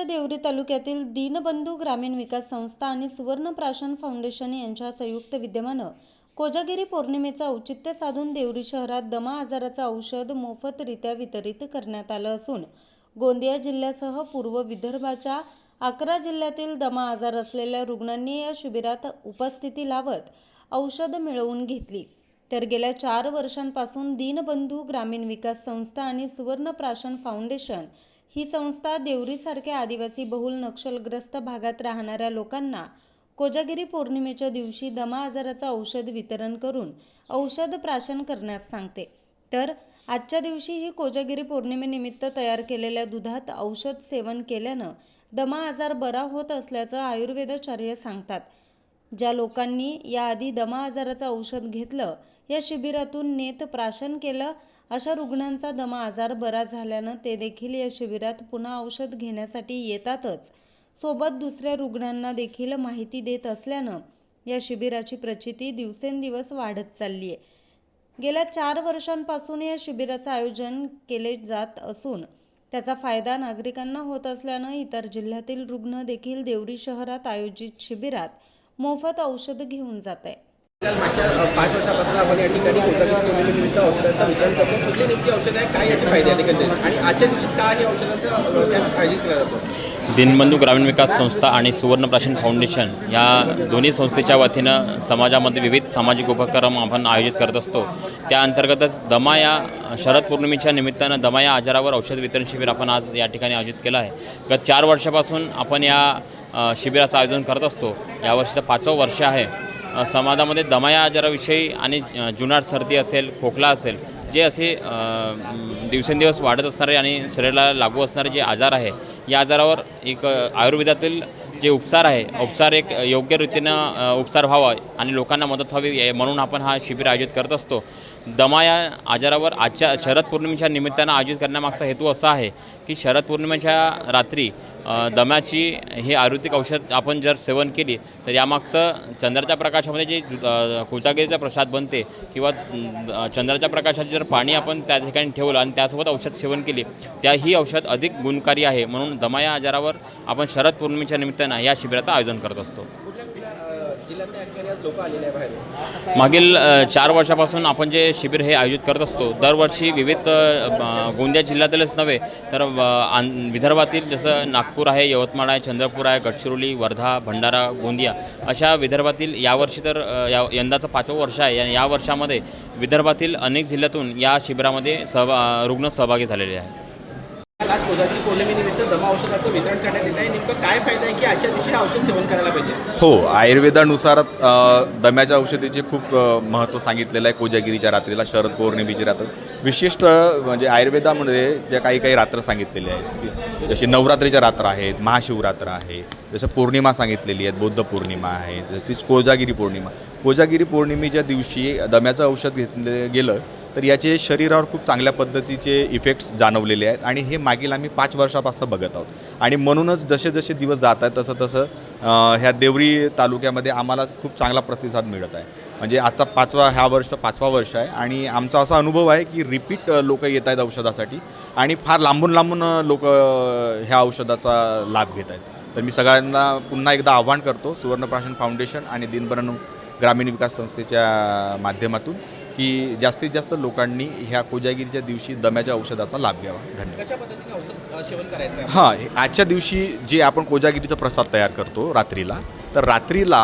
जिल्ह्याच्या देवरी तालुक्यातील दीनबंधू ग्रामीण विकास संस्था आणि सुवर्ण प्राशन फाउंडेशन यांच्या संयुक्त विद्यमानं कोजागिरी पौर्णिमेचं औचित्य साधून देवरी शहरात दमा आजाराचं औषध मोफतरित्या वितरित करण्यात आलं असून गोंदिया जिल्ह्यासह पूर्व विदर्भाच्या अकरा जिल्ह्यातील दमा आजार असलेल्या रुग्णांनी या शिबिरात उपस्थिती लावत औषध मिळवून घेतली. तर गेल्या चार वर्षांपासून दीनबंधू ग्रामीण विकास संस्था आणि सुवर्ण प्राशन फाउंडेशन ही संस्था देवरीसारख्या आदिवासी बहुल नक्षलग्रस्त भागात राहणाऱ्या लोकांना कोजागिरी पौर्णिमेच्या दिवशी दमा आजाराचं औषध वितरण करून औषध प्राशन करण्यास सांगते. तर आजच्या दिवशी ही कोजागिरी पौर्णिमेनिमित्त तयार केलेल्या दुधात औषध सेवन केल्यानं दमा आजार बरा होत असल्याचं आयुर्वेदाचार्य सांगतात. ज्या लोकांनी याआधी दमा आजाराचं औषध घेतलं या शिबिरातून नेत प्राशन केलं अशा रुग्णांचा दमा आजार बरा झाल्यानं ते देखील या शिबिरात पुन्हा औषध घेण्यासाठी येतातच. सोबत दुसऱ्या रुग्णांना देखील माहिती देत असल्यानं या शिबिराची प्रचिती दिवसेंदिवस वाढत चालली आहे गेल्या चार वर्षांपासून या शिबिराचं आयोजन केले जात असून त्याचा फायदा नागरिकांना होत असल्यानं इतर जिल्ह्यातील रुग्ण देखील देवरी शहरात आयोजित शिबिरात मोफत औषध घेऊन जात आहे पाच वर्षापासून आपण या ठिकाणी कोजागिरी पौर्णिमेनिमित्त औषधाचं वितरण करतो. कुठली नेमकी औषध आहे काय याचे फायदे आहेत एकंदरीत? आणि आजच्या दिवशी काय या औषधाचं अ, त्या काळजी केला जातो दिनबंधू ग्रामीण विकास संस्था आणि सुवर्णप्राशन फाउंडेशन या दोन्ही संस्थेच्या वतीनं समाजामध्ये विविध सामाजिक उपक्रम आपण आयोजित करत असतो. त्या अंतर्गतच दमा या शरद पौर्णिमेच्या निमित्तानं दमा या आजारावर औषध वितरण शिबिर आपण आज या ठिकाणी आयोजित केलं आहे. गत चार वर्षापासून आपण या शिबिराचं आयोजन करत असतो. यावर्षीचं पाचवं वर्ष आहे. समाजामध्ये दमाया आजाराविषयी आणि जुनाट सर्दी असेल खोकला असेल जे असे दिवसेंदिवस वाढत असणारे आणि शरीराला लागू असणारे जे आजार आहे या आजारावर एक आयुर्वेदातील जे उपचार आहे उपचार एक योग्य रीतीनं उपचार व्हावा आणि लोकांना मदत व्हावी म्हणून आपण हा शिबिर आयोजित करत असतो. दमा या आजारावर आजच्या शरद पौर्णिमेच्या निमित्तानं आयोजित करण्यामागचा हेतू असा आहे की शरद पौर्णिमेच्या रात्री दम्याची हे आयुर्वेदिक औषध आपण जर सेवन केली तर यामागचं चंद्राच्या प्रकाशामध्ये जे अ, कोजागिरीचा प्रसाद बनते किंवा चंद्राच्या प्रकाशात जर पाणी आपण त्या ठिकाणी ठेवलं आणि त्यासोबत औषध सेवन केली त्या ही औषध अधिक गुणकारी आहे. म्हणून दमा या आजारावर आपण शरद पौर्णिमेच्या निमित्तानं या शिबिराचं आयोजन करत असतो. मागील चार वर्षापासून आपण जे शिबिर हे आयोजित करत असतो दरवर्षी विविध गोंदिया जिल्ह्यातीलच नव्हे तर विदर्भातील जसं नागपूर आहे यवतमाळ आहे चंद्रपूर आहे गडचिरोली वर्धा भंडारा गोंदिया अशा विदर्भातील यावर्षी तर या यंदाचं पाचवं वर्ष आहे. आणि या वर्षामध्ये विदर्भातील अनेक जिल्ह्यातून या शिबिरामध्ये सहभा रुग्ण सहभागी झालेले आहेत. आज कोजागिरी पौर्णिमेनिमित्त दमा औषधाचं वितरण करण्यात येत आहे. नेमकं काय फायदा आहे की आजच्या दिवशी औषध सेवन करायला पाहिजे? हो आयुर्वेदानुसार दम्याच्या औषधीचे खूप महत्त्व सांगितलेलं आहे. कोजागिरीच्या रात्रीला शरद पौर्णिमेची रात्र. विशिष्ट म्हणजे आयुर्वेदामध्ये ज्या काही काही रात्र सांगितलेल्या आहेत की जशी नवरात्रीच्या रात्र आहेत महाशिवरात्र आहे जसं पौर्णिमा सांगितलेली आहेत बौद्ध पौर्णिमा आहे जशीच कोजागिरी पौर्णिमा. कोजागिरी पौर्णिमेच्या दिवशी दम्याचं औषध घेतलं गेलं तर याचे शरीरावर खूप चांगल्या पद्धतीचे इफेक्ट्स जाणवलेले आहेत आणि हे मागील आम्ही पाच वर्षापासून बघत आहोत. आणि म्हणूनच जसे जसे दिवस जात आहेत तसं तसं ह्या देवरी तालुक्यामध्ये आम्हाला खूप चांगला प्रतिसाद मिळत आहे. म्हणजे आजचा पाचवा ह्या वर्ष पाचवा वर्ष आहे आणि आमचा असा अनुभव आहे की रिपीट लोक येत आहेत औषधासाठी आणि फार लांबून लांबून लोक ह्या औषधाचा लाभ घेत आहेत. तर मी सगळ्यांना पुन्हा एकदा आव्हान करतो सुवर्णप्राशन फाउंडेशन आणि दिनभरण ग्रामीण विकास संस्थेच्या माध्यमातून की जास्तीत जास्त लोकांनी ह्या कोजागिरीच्या दिवशी दम्याच्या औषधाचा लाभ घ्यावा. धन्यवाद. हां आजच्या दिवशी जे आपण कोजागिरीचा प्रसाद तयार करतो रात्रीला तर रात्रीला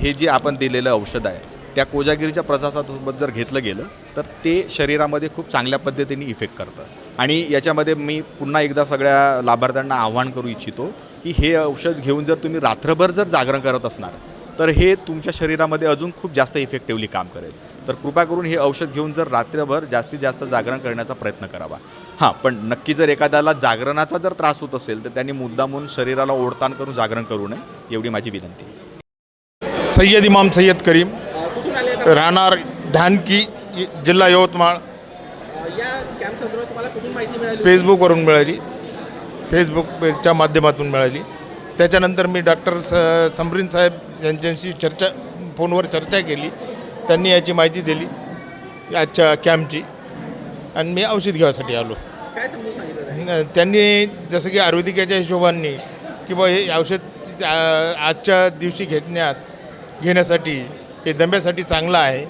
हे जे आपण दिलेलं औषध आहे त्या कोजागिरीच्या प्रसादासोबत जर घेतलं गेलं तर ते शरीरामध्ये खूप चांगल्या पद्धतीने इफेक्ट करतं. आणि याच्यामध्ये मी पुन्हा एकदा सगळ्या लाभार्थ्यांना आव्हान करू इच्छितो की हे औषध घेऊन जर तुम्ही रात्रभर जर जागरण करत असणार तर हे तुमच्या शरीरामध्ये अजून खूप जास्त इफेक्टिव्हली काम करेल. तर कृपा करून हे औषध घेऊन जर रात्रभर जास्तीत जास्त जागरण करण्याचा प्रयत्न करावा. हां पण नक्की जर एखाद्याला जागरणाचा जर त्रास होत असेल तर त्यांनी मुद्दामून शरीराला ओढताण करून जागरण करू नये एवढी माझी विनंती आहे. सय्यद इमाम सय्यद करीम राहणार ढानकी जिल्हा यवतमाळ. मिळाली फेसबुकवरून मिळाली. फेसबुकच्या माध्यमातून मिळाली. त्याच्यानंतर मी डॉक्टर स समरीन साहेब यांच्याशी चर्चा फोनवर चर्चा केली. त्यांनी याची माहिती दिली आजच्या कॅम्पची. आणि मी औषध घ्यायसाठी आलो. त्यांनी? जसं की आयुर्वेदिकाच्या हिशोबाने की बा हे औषध आजच्या दिवशी घेण्यात घेण्यासाठी हे दम्यासाठी चांगलं आहे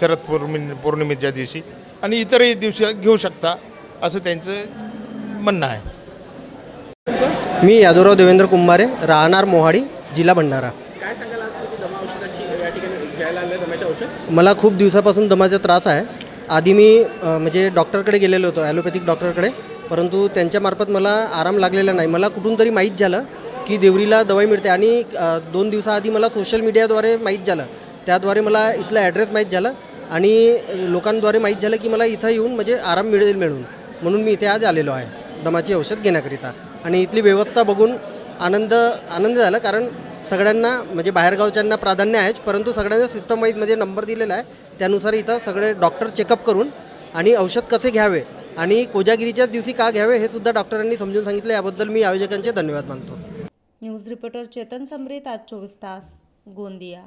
शरद पौर्णि पौर्णिमेच्या दिवशी. आणि इतरही दिवशी घेऊ शकता असं त्यांचं म्हणणं आहे. मी यादवराव देवेंद्र कुंभारे राहणार मोहाडी जिल्हा भंडारा काय सांगाल आज तुम्ही दमा औषधाची या ठिकाणी घ्यायला औषध? मला खूप दिवसापासून दमाचा त्रास आहे. आधी मी अ, म्हणजे डॉक्टरकडे गेलेलो होतो ॲलोपॅथिक डॉक्टरकडे. परंतु त्यांच्यामार्फत मला आराम लागलेला नाही. मला कुठून तरी माहीत झालं की देवरीला दवाई मिळते आणि अ, दोन दिवसाआधी मला सोशल मीडियाद्वारे माहीत झालं. त्याद्वारे मला इथला ॲड्रेस माहीत झाला आणि लोकांद्वारे माहीत झालं की मला इथं येऊन म्हणजे आराम मिळेल मिळून. म्हणून मी इथे आज आलेलो आहे दमाची औषध घेण्याकरिता. आणि इथली व्यवस्था बघून आनंद आनंद झाला कारण सगळ्यांना म्हणजे बाहेरगावच्यांना प्राधान्य आहेच परंतु सगळ्यांना सिस्टम वाईजमध्ये नंबर दिलेला आहे. त्यानुसार इथं सगळे डॉक्टर चेकअप करून आणि औषध कसे घ्यावे आणि कोजागिरीच्याच दिवशी का घ्यावे हे सुद्धा डॉक्टरांनी समजून सांगितलं. याबद्दल मी आयोजकांचे धन्यवाद मानतो. न्यूज रिपोर्टर चेतन समरेत आज चोवीस तास गोंदिया.